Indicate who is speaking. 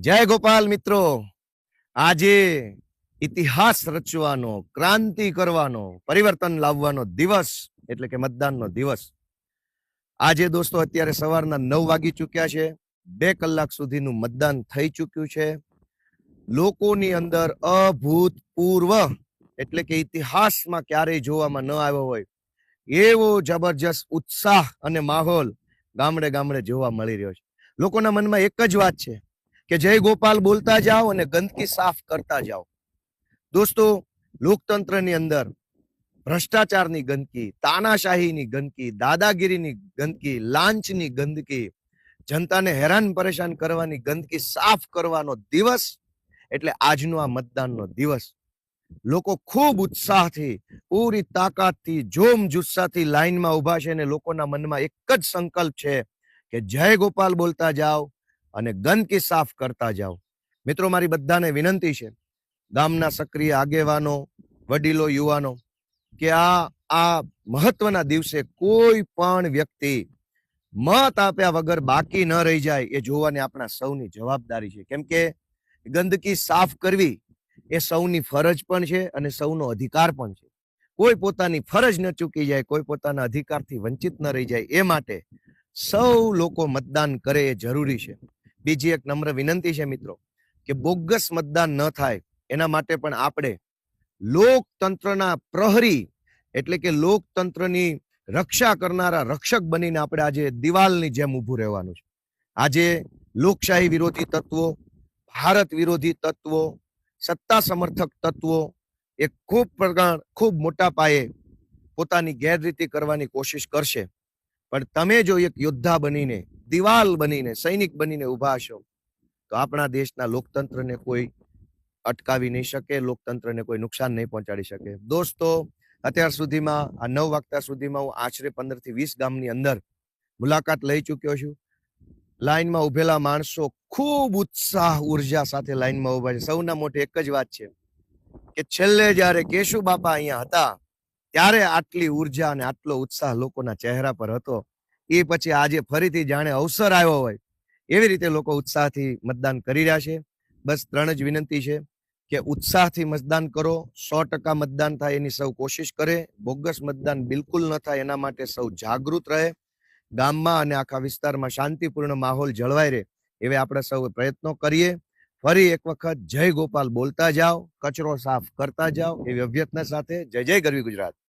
Speaker 1: જય ગોપાલ મિત્રો. આજે ઇતિહાસ રચવાનો, ક્રાંતિ કરવાનો, પરિવર્તન લાવવાનો દિવસ, એટલે કે મતદાનનો દિવસ. આજે દોસ્તો અત્યારે સવારના નવ વાગી ચૂક્યા છે. બે કલાક સુધીનું મતદાન થઈ ચૂક્યું છે. લોકોની અંદર અભૂતપૂર્વ, એટલે કે ઇતિહાસમાં ક્યારેય જોવામાં ન આવ્યો હોય, એવો જબરજસ્ત ઉત્સાહ અને માહોલ ગામડે ગામડે જોવા મળી રહ્યો છે. લોકોના મનમાં એક જ વાત છે. કે જય ગોપાલ બોલતા જાઓ અને ગંદકી સાફ કરતા જાઓ. દોસ્તો, લોકતંત્રની અંદર ભ્રષ્ટાચારની ગંદકી, તાનાશાહીની ગંદકી, દાદાગીરીની ગંદકી, લાંચની ગંદકી, જનતાને હેરાન પરેશાન કરવાની ગંદકી સાફ કરવાનો દિવસ એટલે આજનો આ મતદાનનો દિવસ. લોકો ખૂબ ઉત્સાહથી, પૂરી તાકાતથી, જોમ જુસ્સાથી લાઈનમાં ઊભા છે અને લોકોના મનમાં એક જ સંકલ્પ છે કે જય ગોપાલ બોલતા જાઓ અને ગંદકી સાફ કરતા જાઓ. મિત્રો, મારી બધાને વિનંતી છે, ગામના સક્રિય આગેવાનો, વડીલો, યુવાનો, કે આ આ મહત્વના દિવસે કોઈ પણ વ્યક્તિ મત આપ્યા વગર બાકી ન રહી જાય એ જોવાની આપણા સૌની જવાબદારી છે. કેમ કે ગંદકી સાફ કરવી એ સૌની ફરજ પણ છે અને સૌનો અધિકાર પણ છે. કોઈ પોતાની ફરજ ન ચૂકી જાય, કોઈ પોતાના અધિકારથી વંચિત ન રહી જાય એ માટે સૌ લોકો મતદાન કરે એ જરૂરી છે. બીજી એક નમ્ર વિનંતી છે મિત્રો કે બોગસ મતદાન ન થાય, એના માટે પણ આપણે લોકતંત્રના પ્રહરી એટલે કે લોકતંત્રની રક્ષા કરનારા રક્ષક બનીને આપણે આજે દિવાલની જેમ ઊભું રહેવાનું છે. આજે લોકશાહી વિરોધી તત્વો, ભારત વિરોધી તત્વો, સત્તા સમર્થક તત્વો એ ખૂબ પ્રકાર ખૂબ મોટા પાયે પોતાની ગેરરીતિ કરવાની કોશિશ કરશે. પણ તમે જો એક યોદ્ધા બનીને દિવાલ બનીને, સૈનિક બનીને ઊભા હશો તો આપણા દેશના લોકતંત્રને કોઈ અટકાવી નહીં શકે, લોકતંત્રને કોઈ નુકસાન નહીં પહોંચાડી શકે. દોસ્તો, અત્યાર સુધીમાં, આ નવ વાગતા સુધીમાં હું આશરે પંદરથી વીસ ગામની અંદર મુલાકાત લઈ ચૂક્યો છું. લાઈનમાં ઉભેલા માણસો ખૂબ ઉત્સાહ, ઊર્જા સાથે લાઈનમાં ઊભા છે. સૌના મોઢે એક જ વાત છે કે છેલ્લે જ્યારે કેશુ બાપા અહીંયા હતા, ત્યારે આટલી ઊર્જા અને આટલો ઉત્સાહ લોકોના ચહેરા પર હતો. એ પછી આજે ફરીથી જાણે અવસર આવ્યો હોય, એવી રીતે લોકો ઉત્સાહથી મતદાન કરી રહ્યા છે. બસ ત્રણ જ વિનંતી છે કે ઉત્સાહથી મતદાન કરો, સો ટકા મતદાન થાય એની સૌ કોશિશ કરે, બોગસ મતદાન બિલકુલ ન થાય એના માટે સૌ જાગૃત રહે, ગામમાં અને આખા વિસ્તારમાં શાંતિપૂર્ણ માહોલ જળવાઈ રહે, એવે આપણે સૌ પ્રયત્નો કરીએ. ફરી એક વખત જય ગોપાલ બોલતા જાઓ, કચરો સાફ કરતા જાઓ, એવી અભ્યર્થના સાથે જય જય ગરવી ગુજરાત.